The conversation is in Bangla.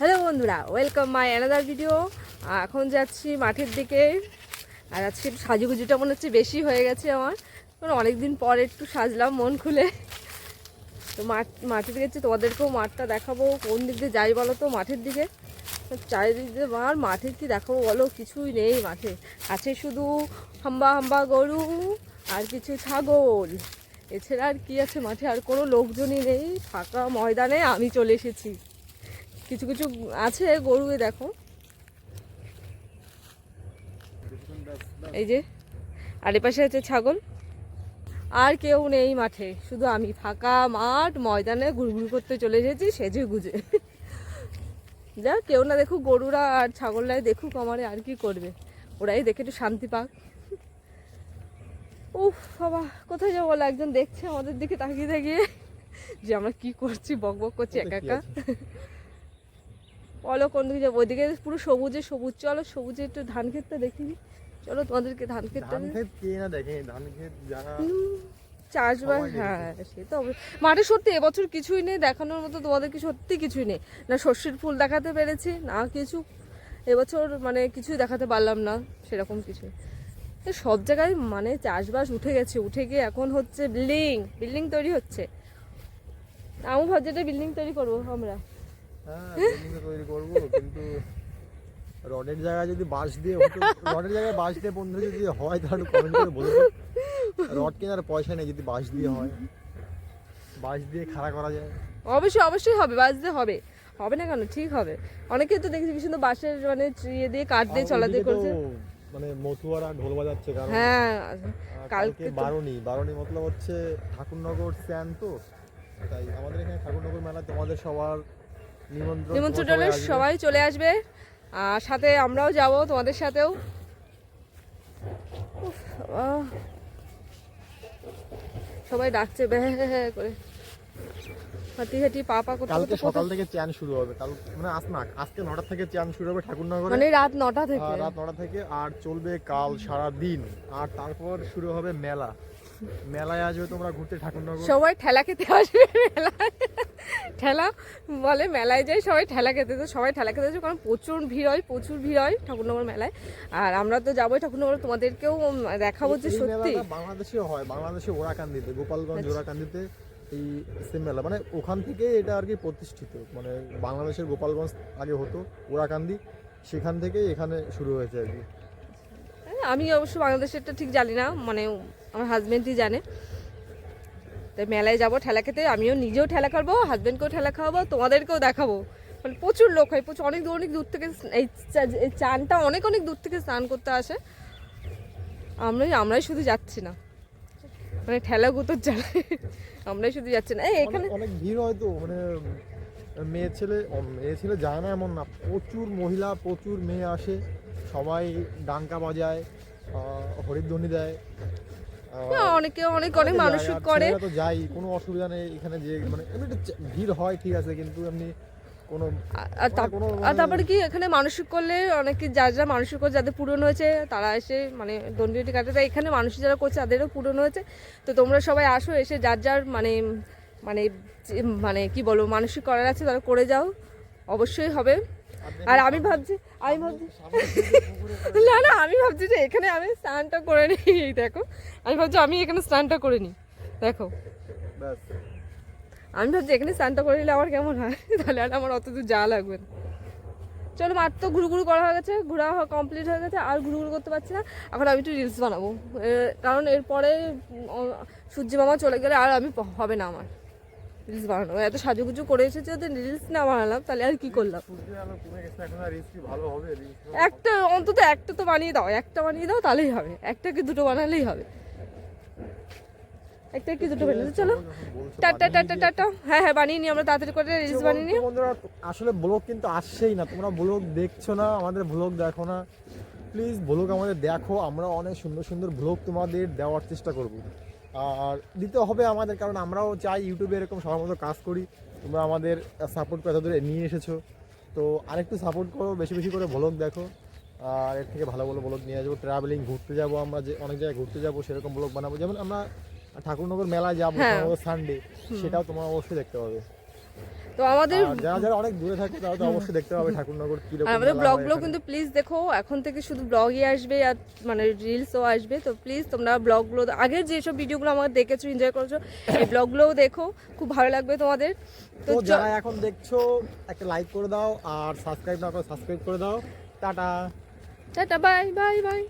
হ্যালো বন্ধুরা ওয়েলকাম মাই অ্যানাদার ভিডিও এখন যাচ্ছি মাঠের দিকে, আর আজকে একটু সাজুগুজুটা মনে হচ্ছে বেশি হয়ে গেছে আমার। কারণ অনেকদিন পর একটু সাজলাম মন খুলে। তো মাঠ, মাঠের দিকে যাচ্ছি তোমাদেরকেও মাঠটা দেখাবো, কোন দিক দিয়ে যাই বলো তো মাঠের দিকে। চারিদিক দিয়ে আর মাঠে কি দেখাবো বলো, কিছুই নেই মাঠে। আছে শুধু হাম্বা হাম্বা গরু, আর কিছু ছাগল। এছাড়া আর কি আছে মাঠে? আর কোনো লোকজনই নেই, ফাঁকা ময়দানে আমি চলে এসেছি। কিছু কিছু আছে গরু দেখো। এই যে আর এপাশে আছে ছাগল। আর কেউ নেই মাঠে শুধু আমি ফাঁকা মাঠ ময়দানে ঘুরঘুর করতে চলে এসেছি সেজে গুজে। যা কেউ না দেখুক গরুরা আর ছাগলরাই দেখুক আমারে আর কি করবে। ওরাই দেখে একটু শান্তি পাক। উফ বাবা কোথায় যাব বলো? একজন দেখছে আমাদের দিকে তাকিয়ে তাকিয়ে যে আমরা কি করছি বক বক করছি একা একা। বলো কোন দিকে যাব? ওইদিকে পুরো সবুজে সবুজ। চলো সবুজে একটু ধান ক্ষেতটা দেখি চলো তোমাদেরকে ধান ক্ষেতটা ধান ক্ষেত কে না দেখে ধান ক্ষেত যারা চাষবাস হ্যাঁ সে তো মাঠে সত্যি এবছর কিছুই নেই দেখানোর মতো তোমাদেরকে সত্যি কিছুই নেই। না শস্যের ফুল দেখাতে পেরেছি না কিছু। এবছর মানে কিছুই দেখাতে পারলাম না সেরকম কিছু তো সব জায়গায় মানে চাষবাস উঠে গেছে উঠে গিয়ে এখন হচ্ছে বিল্ডিং বিল্ডিং তৈরি হচ্ছে। আমি ভাবছি একটা বিল্ডিং তৈরি করব আমরা। হ্যাঁ তৈরি করব কিন্তু রডের জায়গায় যদি বাঁশ দিয়ে রডের জায়গায় বাঁশ দিয়ে বন্ধু যদি হয় তাহলে কমেন্ট করে বলে। রড কেনার পয়সা নেই যদি বাঁশ দিয়ে হয়। বাঁশ দিয়ে খাড়া করা যায়। অবশ্যই অবশ্যই হবে বাজতে হবে। হবে না কেন? ঠিক হবে। অনেকে তো দেখেছি কি সুন্দর বাঁশের মানে ইয়ে দিয়ে কাঠ দিয়ে ওইদিকে তো করছে। মানে মতুয়ারা ঢোল বাজাচ্ছে কারণ হ্যাঁ কালকে বারণী বারণী মতলব হচ্ছে ঠাকুরনগর স্ট্যান্ড তো। তাই আমাদের এখানে ঠাকুরনগর মেলা তোমাদের সবার নিমন্ত্রণ। সবাই চলে আসবে। আর সাথে আমরাও যাব তোমাদের সাথেও। সবাই ডাকছে করে। হাঁটি হাঁটি পা পা করতে কালকে সকাল থেকে চ্যান শুরু হবে। কাল মানে আজ না আজকে নটা থেকে চ্যান শুরু হবে ঠাকুরনগরে। মানে রাত নটা থেকে। রাত নটা থেকে আর চলবে কাল সারা দিন আর তারপর শুরু হবে মেলা। মেলায় আসবে তোমরা ঘুরতে ঠাকুরনগর। সবাই ঠেলা খেতে আসবে মেলায়। ঠেলা বলে মেলায় যাই সবাই ঠেলা খেতে তো সবাই ঠেলা খেতে আসবে কারণ প্রচুর ভিড় হয় প্রচুর ভিড় হয় ঠাকুরনগর মেলায়। আর আমরা তো যাবোই ঠাকুরনগর তোমাদেরকেও দেখাবো যে সত্যি। বাংলাদেশেও হয় বাংলাদেশে ওরাকান্দিতে গোপালগঞ্জ আচ্ছা। ওরাকান্দিতে এই সেম মেলা মানে ওখান থেকে এটা আর কি প্রতিষ্ঠিত মানে বাংলাদেশের গোপালগঞ্জ আগে হতো ওরাকান্দি সেখান থেকে এখানে শুরু হয়েছে আর কি। হ্যাঁ, আমি অবশ্য বাংলাদেশেরটা ঠিক জানি না মানে আমার হাজব্যান্ডই জানে। তাই মেলায় যাব ঠেলা খেতে। আমিও নিজেও ঠেলা খাব হাজব্যান্ডকেও ঠেলা খাওয়াবো তোমাদেরকেও দেখাবো। মানে প্রচুর লোক হয় প্রচুর অনেক দূর অনেক দূর থেকে এই চানটা অনেক অনেক দূর থেকে স্নান করতে আসে। আমরাই আমরাই শুধু যাচ্ছি না। মানে ঠেলা গুতোর জ্বালায় আমরাই শুধু যাচ্ছি না। এই এখানে অনেক- ভিড় হয় তো মানে মেয়ে ছেলে মেয়ে ছেলে যায় না এমন না। প্রচুর মহিলা প্রচুর মেয়ে আসে। সবাই ডাঙ্কা বাজায় আহ, হরিধ্বনি দেয়। অনেকে অনেক অনেক আর করে। তো যাই কোনো অসুবিধা নেই এখানে যে মানে এমনি ভিড় হয় ঠিক আছে কিন্তু এমনি আর- আর মানে- তারপরে কি এখানে মানসিক করলে অনেকে যারা যারা মানসিক করে যাদের পূরণ হয়েছে তারা এসে মানে দণ্ডি কাটাতে এখানে মানসিক যারা করছে তাদেরও পূরণ হয়েছে। তো তোমরা সবাই আসো এসে যার যার মানে মানে মানে কি বলব মানসিক করার আছে তারা করে যাও। অবশ্যই হবে। আর আমি ভাবছি আমি ভাবছি না না আমি ভাবছি যে এখানে আমি স্নানটা করে নিই এই দেখো। আমি ভাবছি আমি এখানে স্নানটা করে নিই দেখো। আমি ভাবছি এখানে স্নানটা করে নিলে আমার কেমন হয়? তাহলে আর আমার অত দূর যাওয়া লাগবে না। চলো তো ঘুরু ঘুরু করা হয়ে গেছে ঘোরা কমপ্লিট হয়ে গেছে আর ঘুরু ঘুরু করতে পারছি না। এখন আমি একটু রিলস বানাবো। কারণ এরপরে সূর্য মামা চলে গেলে আর আমি হবে না আমার। রিলস বানানো। এত সাজুগুজু করে এসেছে যদি রিলস না বানালাম, তাহলে আর কি করলাম? একটা, অন্তত একটা তো বানিয়ে দাও, একটা বানিয়ে দাও তাহলেই হবে। একটা কি দুটো বানালেই হবে। একটা কি দুটো বানিয়ে চলো। Tata tata tata. হ্যাঁ হ্যাঁ বানিয়ে নিই, আমরা তাড়াতাড়ি করে রিলস বানিয়ে নিই। বন্ধুরা, আসলে ব্লগ কিন্তু আসছেই না। তোমরা ব্লগ দেখছ না, আমাদের ব্লগ দেখো না। প্লিজ ব্লগ আমাদের দেখো। আমরা অনেক সুন্দর সুন্দর ব্লগ তোমাদের দেওয়ার চেষ্টা করব। আর দিতে হবে আমাদের কারণ আমরাও চাই ইউটিউবে এরকম সবার মতো কাজ করি। তোমরা আমাদের সাপোর্ট করে এতদূর নিয়ে এসেছ। তো আরেকটু সাপোর্ট করো বেশি বেশি করে ব্লগ দেখো। আর এর থেকে ভালো ভালো ব্লগ নিয়ে যাব। ট্রাভেলিং ঘুরতে যাব আমরা যে অনেক জায়গায় ঘুরতে যাব সেরকম ব্লগ বানাবো। যেমন আমরা ঠাকুরনগর মেলায় যাব হ্যাঁ। সানডে সেটাও তোমার অবশ্যই দেখতে পাবে। তো আমাদের যারা যারা অনেক দূরে থাকে তারা তো অবশ্যই দেখতে পাবে ঠাকুরনগর কি আর আমাদের ব্লগগুলো কিন্তু প্লিজ দেখো এখন থেকে শুধু ব্লগই আসবে আর মানে রিলসও আসবে। তো প্লিজ তোমরা ব্লগগুলো আগের যেসব ভিডিওগুলো আমাদের দেখেছ এনজয় করেছ এই ব্লগগুলোও দেখো খুব ভালো লাগবে তোমাদের। তো তো যারা এখন দেখছ একটা লাইক করে দাও আর সাবস্ক্রাইব না করে সাবস্ক্রাইব করে দাও। Tata. Tata bye bye bye